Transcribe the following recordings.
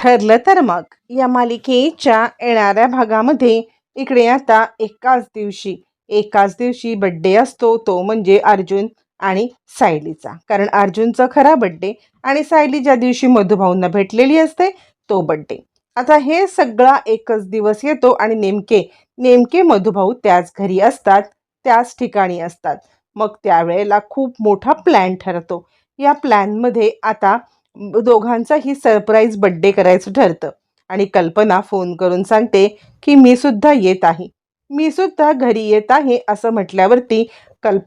ठरलं तर मग. या मालिकेच्या येणाऱ्या भागामध्ये इकडे आता एकाच दिवशी एकाच दिवशी बड्डे असतो तो म्हणजे अर्जुन आणि सायलीचा. कारण अर्जुनचा खरा बड्डे आणि सायली ज्या दिवशी मधुभाऊंना भेटलेली असते तो बड्डे आता हे सगळा एकच दिवस येतो आणि नेमके नेमके मधुभाऊ त्याच घरी असतात त्याच ठिकाणी असतात. मग त्यावेळेला खूप मोठा प्लॅन ठरतो. या प्लॅनमध्ये आता दोघांचाही सरप्राईज बड्डे करायचं ठरतं. आणि कल्पना फोन करून सांगते की मी सुद्धा येत आहे. मी सुद्धा घरी येत आहे असं म्हटल्यावरती कल्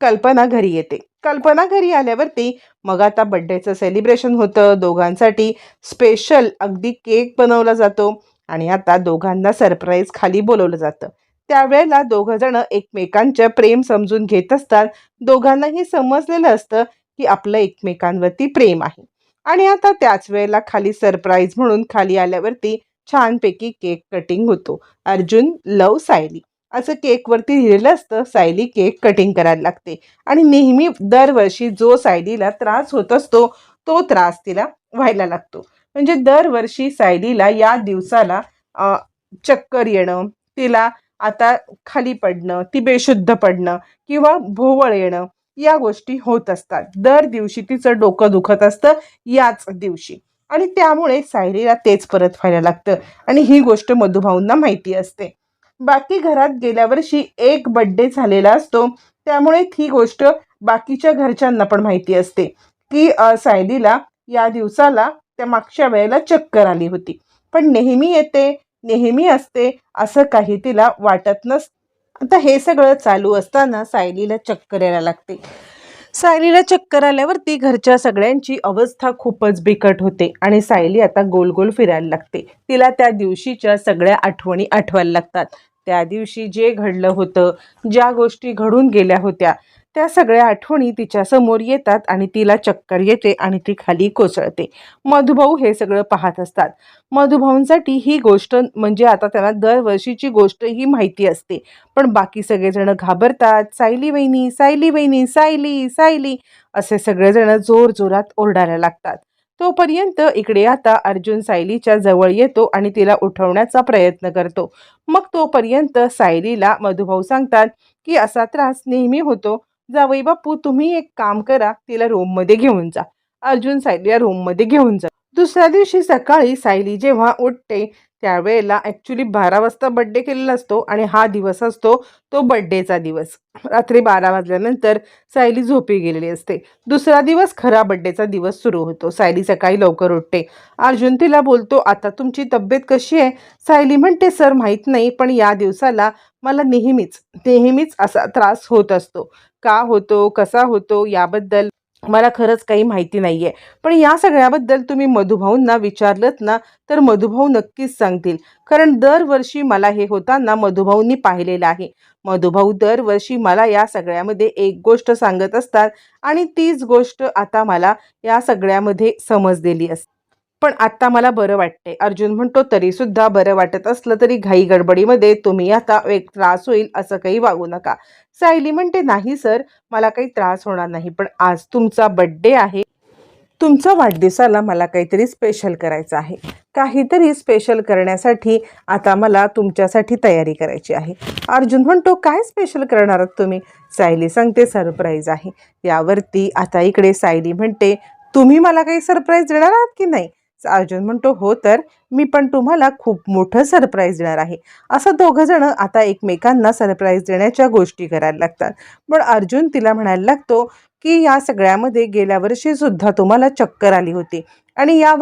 कल्पना घरी येते. कल्पना घरी आल्यावरती मग आता बड्डेचं सेलिब्रेशन होतं. दोघांसाठी स्पेशल अगदी केक बनवला जातो. आणि आता दोघांना सरप्राईज खाली बोलवलं जातं. त्यावेळेला दोघं जण एकमेकांच्या प्रेम समजून घेत असतात. दोघांनाही समजलेलं असतं की आपलं एकमेकांवरती प्रेम आहे. आणि आता त्याच वेळेला खाली सरप्राईज म्हणून खाली आल्यावरती छानपैकी केक कटिंग होतो. अर्जुन लव सायली. असं केकवरती लिहिलेलं असतं सायली केक कटिंग करायला लागते. आणि नेहमी दरवर्षी जो सायलीला त्रास होत असतो तो त्रास तिला व्हायला लागतो. म्हणजे दरवर्षी सायलीला या दिवसाला चक्कर येणं तिला आता खाली पडणं ती बेशुद्ध पडणं किंवा भोवळ येणं या गोष्टी होत असतात. दर दिवशी तिचं डोकं दुखत असतं याच दिवशी. आणि त्यामुळे सायलीला तेच परत व्हायला लागतं. आणि ही गोष्ट मधुभाऊंना माहिती असते. बाकी घरात गेल्या वर्षी एक बड्डे झालेला असतो. त्यामुळे ही गोष्ट बाकीच्या घरच्यांना पण माहिती असते. की सायलीला या दिवसाला त्या मागच्या वेळेला चक्कर आली होती. पण नेहमी येते नेहमी असते असं काही तिला वाटत नसतं. आता हे सगळं चालू असताना सायलीला चक्कर यायला लागते. सायलीला चक्कर आल्यावरती घरच्या सगळ्यांची अवस्था खूपच बिकट होते आणि सायली आता गोल गोल फिरायला लागते. तिला त्या दिवशीच्या सगळ्या आठवणी आठवायला लागतात. त्या दिवशी जे घडलं होतं ज्या गोष्टी घडून गेल्या होत्या त्या सगळ्या आठवणी तिच्या समोर येतात आणि तिला चक्कर येते आणि ती खाली कोसळते. मधुभाऊ हे सगळं पाहत असतात. मधुभाऊंसाठी ही गोष्ट म्हणजे आता त्यांना दरवर्षीची गोष्ट ही माहिती असते. पण बाकी सगळेजण घाबरतात. सायली वहिनी सायली वहिनी सायली सायली असे सगळेजण जोर जोरात ओरडायला लागतात. तोपर्यंत इकडे आता अर्जुन सायलीच्या जवळ येतो आणि तिला उठवण्याचा प्रयत्न करतो. मग तोपर्यंत सायलीला मधुभाऊ सांगतात की असा त्रास नेहमी होतो. जावई बापू तुम्ही एक काम करा तिला रूममध्ये घेऊन जा. अर्जुन या रूममध्ये घेऊन जा. दुसऱ्या दिवशी सकाळी सायली जेव्हा उठते त्यावेळेला ॲक्च्युली बारा वाजता बड्डे केलेला असतो आणि हा दिवस असतो तो बड्डेचा दिवस. रात्री बारा वाजल्यानंतर सायली झोपी गेलेली असते. दुसरा दिवस खरा बड्डेचा दिवस सुरू होतो. सायली सकाळी लवकर उठते. अर्जुन तिला बोलतो आता तुमची तब्येत कशी आहे? सायली म्हणते सर माहीत नाही पण या दिवसाला मला नेहमीच नेहमीच असा त्रास होत असतो. का होतो कसा होतो याबद्दल मला खरंच काही माहिती नाही आहे पण या सगळ्याबद्दल तुम्ही मधुभाऊंना विचारलत ना तर मधुभाऊ नक्कीच सांगतील. कारण दरवर्षी मला हे होताना मधुभाऊंनी पाहिलेलं आहे. मधुभाऊ दरवर्षी मला या सगळ्यामध्ये एक गोष्ट सांगत असतात आणि तीच गोष्ट आता मला या सगळ्यामध्ये समजलेली असते. पण आत्ता मला बरं वाटते अर्जुन म्हणतो तरी सुद्धा बरं वाटत असलं तरी घाई गडबडीमध्ये तुम्ही आता एक त्रास होईल असं काही वागू नका. सायली म्हणते नाही सर मला काही त्रास होणार नाही पण आज तुमचा बड्डे आहे. तुमचा वाढदिवसाला मला काहीतरी स्पेशल करायचं आहे. काहीतरी स्पेशल करण्यासाठी आता मला तुमच्यासाठी तयारी करायची आहे. अर्जुन म्हणतो काय स्पेशल करणार आहात तुम्ही? सायली सांगते सरप्राईज आहे. यावरती आता इकडे सायली म्हणते तुम्ही मला काही सरप्राईज देणार आहात की नाही? अर्जुन म्हणतो हो तर मी पण तुम्हाला खूप मोठं सरप्राईज देणार आहे. असं दोघं जण आता एकमेकांना सरप्राईज देण्याच्या गोष्टी करायला लागतात. पण अर्जुन तिला म्हणायला लागतो की या सगळ्यामध्ये गेल्या वर्षीसुद्धा तुम्हाला चक्कर आली होती आणि या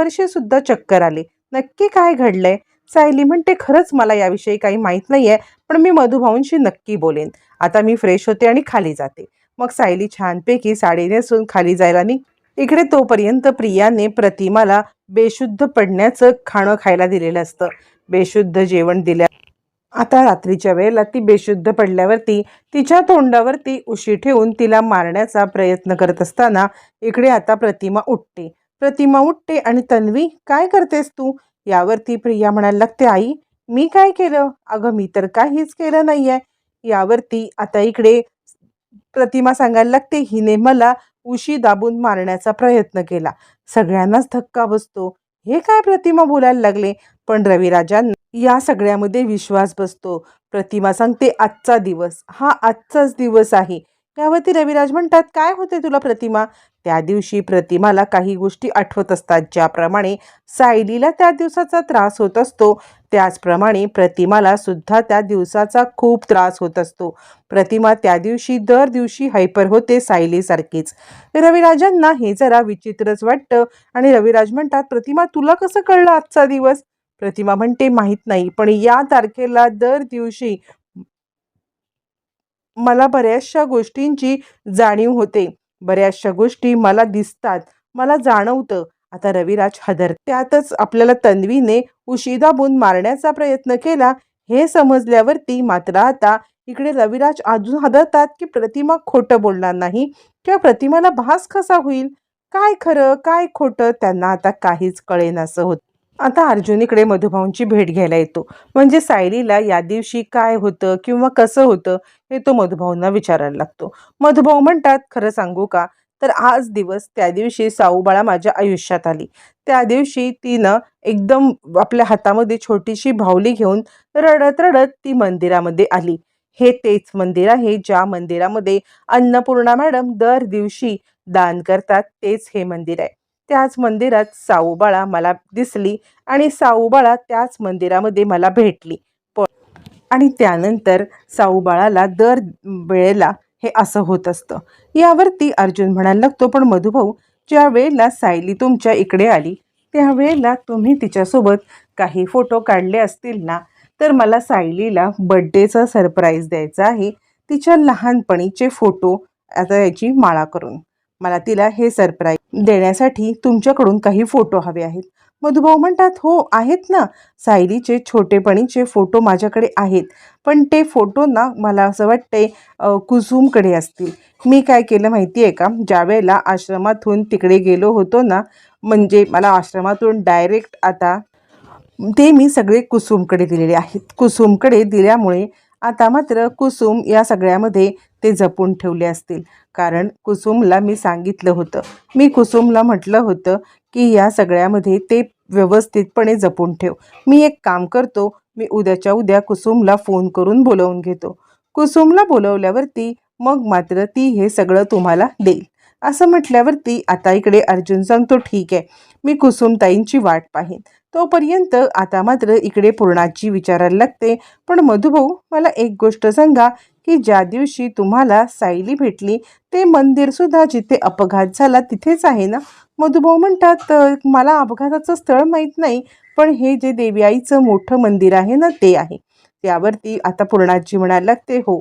चक्कर आली. नक्की काय घडलंय? सायली म्हणते खरंच मला याविषयी काही माहीत नाही आहे पण मी मधुभाऊंशी नक्की बोलेन. आता मी फ्रेश होते आणि खाली जाते. मग सायली छानपैकी साडी नेसून खाली जायला निघ. इकडे तोपर्यंत प्रियाने प्रतिमाला बेशुद्ध पडण्याचं खाणं खायला दिलेलं असतं. बेशुद्ध जेवण दिल्या आता रात्रीच्या वेळेला ती बेशुद्ध पडल्यावरती तिच्या तोंडावरती उशी ठेवून तिला मारण्याचा प्रयत्न करत असताना इकडे आता प्रतिमा उठते. प्रतिमा उठते आणि तन्वी काय करतेस तू? यावरती प्रिया म्हणायला लागते आई मी काय केलं? अगं मी तर काहीच केलं नाही आहे यावरती आता इकडे प्रतिमा सांगायला लागते हिने मला उशी दाबून मारण्याचा प्रयत्न केला. सगळ्यांनाच धक्का बसतो. हे काय प्रतिमा बोलायला लागले? पण रविराजांना या सगळ्यामध्ये विश्वास बसतो. प्रतिमा सांगते आजचा दिवस. हा आजचाच दिवस आहे. यावरती रविराज म्हणतात काय होते तुला प्रतिमा? त्या दिवशी प्रतिमाला काही गोष्टी आठवत असतात ज्याप्रमाणे सायलीला त्या दिवसाचा त्रास होत असतो. त्याचप्रमाणे प्रतिमाला सुद्धा त्या दिवसाचा खूप त्रास होत असतो. प्रतिमा त्या दिवशी दर दिवशी हायपर होते सायलीसारखीच. रविराजांना हे जरा विचित्रच वाटतं आणि रविराज म्हणतात प्रतिमा तुला कसं कळलं आजचा दिवस? प्रतिमा म्हणते माहीत नाही पण या तारखेला दर दिवशी मला बऱ्याचशा गोष्टींची जाणीव होते. बऱ्याचशा गोष्टी मला दिसतात. मला जाणवतं. आता रविराज हदर त्यातच आपल्याला तन्वीने उशिदा दाबून मारण्याचा प्रयत्न केला. हे समजल्यावरती मात्र आता इकडे रविराज अजून हदरतात की प्रतिमा खोटं बोलणार नाही किंवा प्रतिमाला भास कसा होईल? काय खरं काय खोटं? त्यांना आता काहीच कळेनासं होतं आता अर्जुन इकडे मधुभाऊंची भेट घ्यायला येतो. म्हणजे सायलीला या दिवशी काय होतं किंवा कसं होतं हे तो मधुभाऊंना विचारायला लागतो. मधुभाऊ म्हणतात खरं सांगू का? तर आज दिवस त्या दिवशी साऊबाळा माझ्या आयुष्यात आली. त्या दिवशी तिनं एकदम आपल्या हातामध्ये छोटीशी भावली घेऊन रडत रडत ती मंदिरामध्ये आली. हे तेच मंदिर आहे ज्या मंदिरामध्ये अन्नपूर्णा मॅडम दर दिवशी दान करतात तेच हे मंदिर आहे. त्याच मंदिरात साऊबाळा मला दिसली आणि साऊबाळा त्याच मंदिरामध्ये मला भेटली. पण आणि त्यानंतर साऊबाळाला दर वेळेला हे असं होत असतं. यावरती अर्जुन म्हणायला लागतो पण मधुभाऊ ज्या वेळेला सायली तुमच्या इकडे आली त्यावेळेला तुम्ही तिच्यासोबत काही फोटो काढले असतील ना तर मला सायलीला बड्डेचा सरप्राईज द्यायचा आहे तिच्या लहानपणीचे फोटो आता याची माळा करून. मला तिला हे सरप्राईज देण्यासाठी तुमच्याकडून काही फोटो हवे आहेत. मधुभाऊ म्हणतात हो आहेत ना. सायलीचे छोटेपणीचे फोटो माझ्याकडे आहेत. पण ते फोटो ना मला असं वाटते कुसुमकडे असतील. मी काय केलं माहिती आहे का? ज्यावेळेला आश्रमातून तिकडे गेलो होतो ना म्हणजे मला आश्रमातून डायरेक्ट आता ते मी सगळे कुसुमकडे दिलेले आहेत. कुसुमकडे दिल्यामुळे आता मात्र कुसुम या सगळ्यामध्ये ते जपून ठेवले असतील. कारण कुसुमला मी सांगितलं होतं. मी कुसुमला म्हटलं होतं की या सगळ्यामध्ये ते व्यवस्थितपणे जपून ठेव. मी एक काम करतो. मी उद्याच्या उद्या कुसुमला फोन करून बोलवून घेतो. कुसुमला बोलवल्यावरती मग मात्र ती हे सगळं तुम्हाला देईल. असं म्हटल्यावरती आता इकडे अर्जुन सांगतो ठीक आहे मी कुसुमताईंची वाट पाहीन. तोपर्यंत आता मात्र इकडे पूर्णाची विचारायला लागते पण मधुभाऊ मला एक गोष्ट सांगा की ज्या दिवशी तुम्हाला सायली भेटली ते मंदिरसुद्धा जिथे अपघात झाला तिथेच आहे ना? मधुभाऊ म्हणतात मला अपघाताचं स्थळ माहीत नाही पण हे जे देवी आईचं मोठं मंदिर आहे ना ते आहे. त्यावरती आता पूर्णाजी म्हणायला लागते हो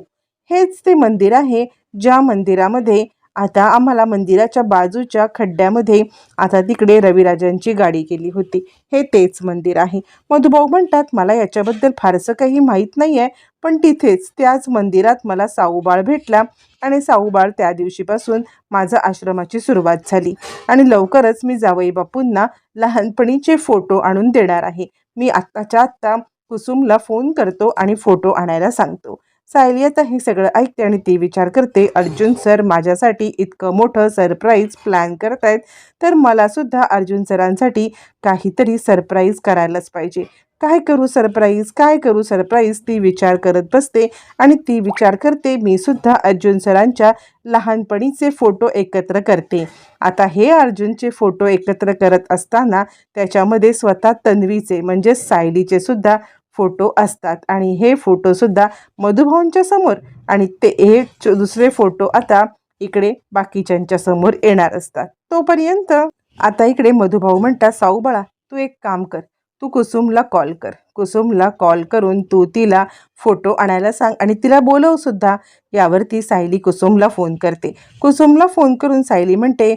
हेच ते मंदिर आहे ज्या मंदिरामध्ये आता आम्हाला मंदिराच्या बाजूच्या खड्ड्यामध्ये आता तिकडे रविराजांची गाडी गेली होती. हे तेच मंदिर आहे. मधुभाऊ म्हणतात मला याच्याबद्दल फारसं काही माहीत नाही आहे पण तिथेच त्याच मंदिरात मला साऊबाळ भेटला आणि साऊबाळ त्या दिवशीपासून माझं आश्रमाची सुरुवात झाली. आणि लवकरच मी जावई बापूंना लहानपणीचे फोटो आणून देणार आहे. मी आत्ताच्या आत्ता कुसुमला फोन करतो आणि फोटो आणायला सांगतो. सायली आता हे सगळं ऐकते आणि ती विचार करते अर्जुन सर माझ्यासाठी इतकं मोठं सरप्राईज प्लॅन करतायत तर मला सुद्धा अर्जुन सरांसाठी काहीतरी सरप्राईज करायलाच पाहिजे. काय करू सरप्राईज काय करू सरप्राईज ती विचार करत बसते आणि ती विचार करते मी सुद्धा अर्जुन सरांच्या लहानपणीचे फोटो एकत्र करते. आता हे अर्जुनचे फोटो एकत्र करत असताना त्याच्यामध्ये स्वतः तन्वीचे म्हणजे सायलीचे सुद्धा फोटो असतात. आणि हे फोटोसुद्धा मधुभाऊंच्या समोर आणि ते हे दुसरे फोटो आता इकडे बाकीच्यांच्या समोर येणार असतात. तोपर्यंत आता इकडे मधुभाऊ म्हणतात साऊ बाळा तू एक काम कर. तू कुसुमला कॉल कर. कुसुमला कॉल करून तू तिला फोटो आणायला सांग आणि तिला बोलव सुद्धा. यावरती सायली कुसुमला फोन करते. कुसुमला फोन करून सायली म्हणते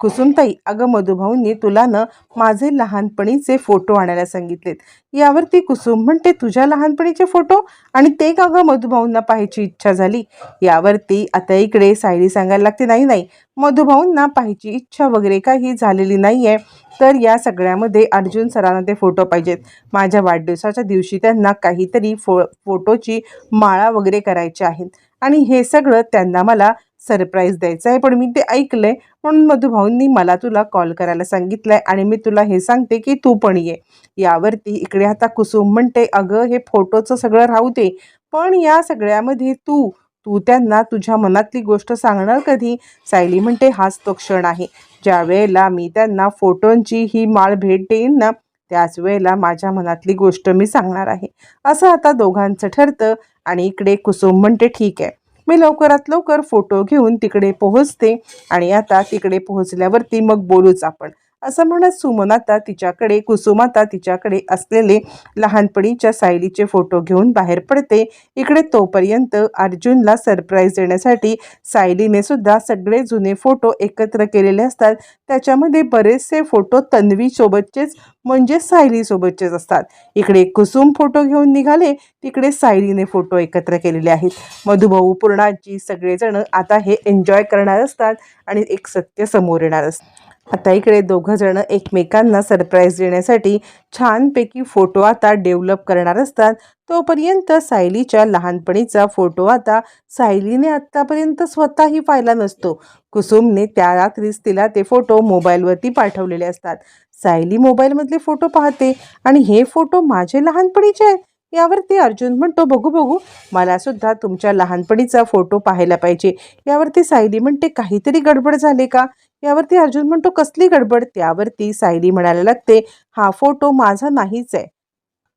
कुसुमताई अगं मधुभाऊंनी तुला ना माझे लहानपणीचे फोटो आणायला सांगितलेत. यावरती कुसुम म्हणते तुझ्या लहानपणीचे फोटो आणि ते का गं मधुभाऊंना पाहायची इच्छा झाली? यावरती आता इकडे सायली सांगायला लागते नाही नाही मधुभाऊंना पाहायची इच्छा वगैरे काही झालेली नाही आहे तर या सगळ्यामध्ये अर्जुन सरांना ते फोटो पाहिजेत. माझ्या वाढदिवसाच्या दिवशी त्यांना काहीतरी फो फोटोची माळा वगैरे करायची आहेत. आणि हे सगळं त्यांना मला सरप्राईज द्यायचं आहे. पण मी ते ऐकलंय. म्हणून मधुभाऊंनी मला तुला कॉल करायला सांगितलंय. आणि मी तुला हे सांगते की तू पण ये. यावरती इकडे आता कुसुम म्हणते अगं हे फोटोचं सगळं राहू दे. पण या सगळ्यामध्ये तू तू त्यांना तुझ्या मनातली गोष्ट सांगणार कधी? सायली म्हणते हाच तो क्षण आहे. ज्या वेळेला मी त्यांना फोटोंची ही माळ भेट देईन ना त्याच वेळेला माझ्या मनातली गोष्ट मी सांगणार आहे. असं आता दोघांचं ठरतं आणि इकडे कुसुम म्हणते ठीक आहे. मी लवकरात लवकर फोटो घेऊन तिकडे पोहोचते आणि आता तिकडे पोहोचल्यावरती मग बोलूच आपण. असं म्हणत सुमनाता तिच्याकडे कुसुमाता तिच्याकडे असलेले लहानपणीच्या सायलीचे फोटो घेऊन बाहेर पडते. इकडे तोपर्यंत अर्जुनला सरप्राईज देण्यासाठी सायलीने सुद्धा सगळे जुने फोटो एकत्र केलेले असतात. त्याच्यामध्ये बरेचसे फोटो तन्वीसोबतचेच म्हणजे सायलीसोबतचेच असतात. इकडे कुसुम फोटो घेऊन निघाले तिकडे सायलीने फोटो एकत्र केलेले आहेत. मधुभाऊ पूर्णाजी सगळेजण आता हे एन्जॉय करणार असतात आणि एक सत्य समोर येणार असतं. आता इकडे दोघं जण एकमेकांना सरप्राईज देण्यासाठी छानपैकी फोटो आता डेव्हलप करणार असतात. तोपर्यंत सायलीच्या लहानपणीचा फोटो आता सायलीने आत्तापर्यंत स्वतःही पाहिला नसतो. कुसुमने त्या रात्रीच तिला ते फोटो मोबाईलवरती पाठवलेले असतात. सायली मोबाईलमधले फोटो पाहते आणि हे फोटो माझे लहानपणीचे आहेत. यावरती अर्जुन म्हणतो बघू बघू मला सुद्धा तुमच्या लहानपणीचा फोटो पाहायला पाहिजे. यावरती सायली म्हणते काहीतरी गडबड झाले का? यावरती अर्जुन म्हणतो कसली गडबड? त्यावरती सायली म्हणायला लागते हा फोटो माझा नाहीच आहे.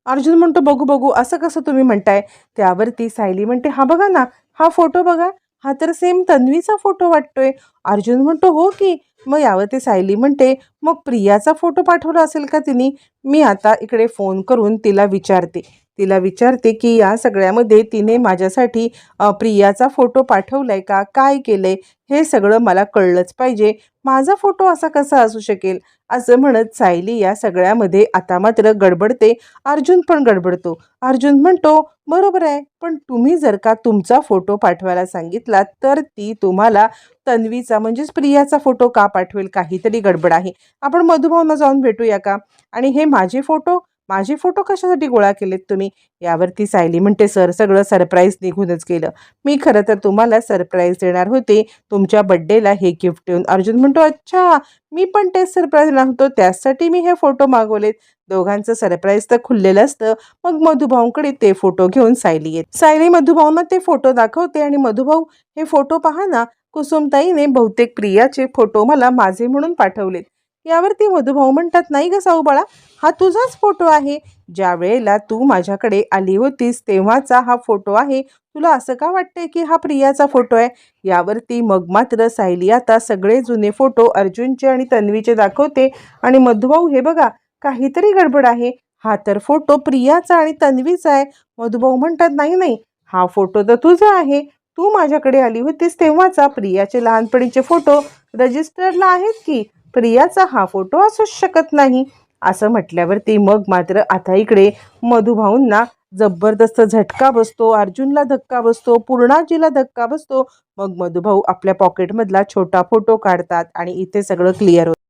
अर्जुन म्हणतो बघू बघू असं कसं तुम्ही म्हणताय? त्यावरती सायली म्हणते हा बघा ना हा फोटो बघा हा तर सेम तन्वीचा फोटो वाटतोय. अर्जुन म्हणतो हो की. मग यावरती सायली म्हणते मग प्रियाचा फोटो पाठवला असेल का तिने? मी आता इकडे फोन करून तिला विचारते. तिला विचारते की या सगळ्यामध्ये तिने माझ्यासाठी प्रियाचा फोटो पाठवलाय का? काय केलंय? हे सगळं मला कळलंच पाहिजे. माझा फोटो असा कसा असू शकेल? असं म्हणत सायली या सगळ्यामध्ये आता मात्र गडबडते. अर्जुन पण गडबडतो. अर्जुन म्हणतो बरोबर आहे पण तुम्ही जर का तुमचा फोटो पाठवायला सांगितला तर ती तुम्हाला तन्वीचा म्हणजेच प्रियाचा फोटो का पाठवेल? काहीतरी गडबड आहे. आपण मधुभावना जाऊन भेटूया का? आणि हे माझे फोटो? माझे फोटो कशासाठी गोळा केलेत तुम्ही? यावरती सायली म्हणते सर सगळं सरप्राईज निघूनच गेलं. मी खरं तर तुम्हाला सरप्राईज देणार होते. तुमच्या बड्डेला हे गिफ्ट देऊन. अर्जुन म्हणतो अच्छा मी पण तेच सरप्राईज देणार होतो. त्यासाठी मी हे फोटो मागवलेत. दोघांचं सरप्राईज तर खुललेलं असतं. मग मधुभाऊंकडे ते फोटो घेऊन सायली येत. सायली मधुभाऊंना ते फोटो दाखवते आणि मधुभाऊ हे फोटो पहा ना. कुसुमताईने बहुतेक प्रियाचे फोटो मला माझे म्हणून पाठवलेत. यावरती मधुभाऊ म्हणतात नाही ग साऊबाळा हा तुझाच फोटो आहे. ज्या वेळेला तू माझ्याकडे आली होतीस तेव्हाचा हा फोटो आहे. तुला असं का वाटतंय की हा प्रियाचा फोटो आहे? यावरती मग मात्र सायली आता सगळे जुने फोटो अर्जुनचे आणि तन्वीचे दाखवते. आणि मधुभाऊ हे बघा काहीतरी गडबड आहे. हा तर फोटो प्रियाचा आणि तन्वीचा आहे. मधुभाऊ म्हणतात नाही नाही हा फोटो तर तुझा आहे. तू माझ्याकडे आली होतीस तेव्हाचा प्रियाचे लहानपणीचे फोटो रजिस्टरला आहेत की? प्रियाचा हा फोटो असूच शकत नाही. असं म्हटल्यावरती मग मात्र आता इकडे मधुभाऊंना जबरदस्त झटका बसतो अर्जुनला धक्का बसतो पूर्णाजीला धक्का बसतो. मग मधुभाऊ आपल्या पॉकेटमधला छोटा फोटो काढतात आणि इथे सगळं क्लिअर होतं.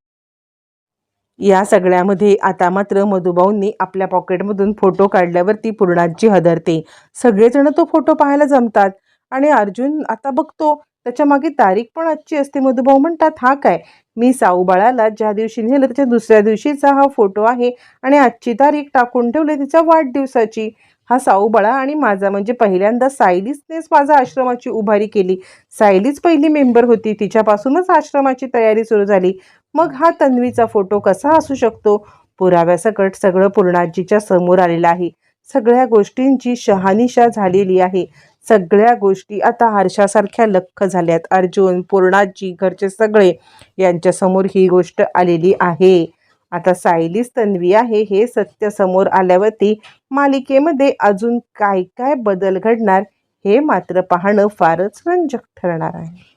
या सगळ्यामध्ये आता मात्र मधुभाऊंनी आपल्या पॉकेटमधून फोटो काढल्यावरती पूर्णाजी हदरते. सगळेजण तो फोटो पाहायला जमतात आणि अर्जुन आता बघतो त्याच्यामागे तारीख पण आजची असते. मधुभाऊ म्हणतात हा काय? मी साऊबाळाला ज्या दिवशी नेलं त्याच्या दुसऱ्या दिवशीचा हा फोटो आहे आणि आजची तारीख टाकून ठेवली तिच्या वाढदिवसाची. हा साऊबाळा आणि माझा म्हणजे पहिल्यांदा सायलीचनेच माझा आश्रमाची उभारी केली. सायलीच पहिली मेंबर होती. तिच्यापासूनच आश्रमाची तयारी सुरू झाली. मग हा तन्वीचा फोटो कसा असू शकतो? पुराव्यासकट सगळं पूर्णाजीच्या समोर आलेलं आहे. सगळ्या गोष्टींची शहानिशा झालेली आहे. सगळ्या गोष्टी आता आरशासारख्या लख्ख झाल्यात. अर्जुन पूर्णाजी घरचे सगळे यांच्यासमोर ही गोष्ट आलेली आहे. आता सायलीच तन्वी आहे. हे सत्य समोर आल्यावरती मालिकेमध्ये अजून काय काय बदल घडणार हे मात्र पाहणं फारच रंजक ठरणार आहे.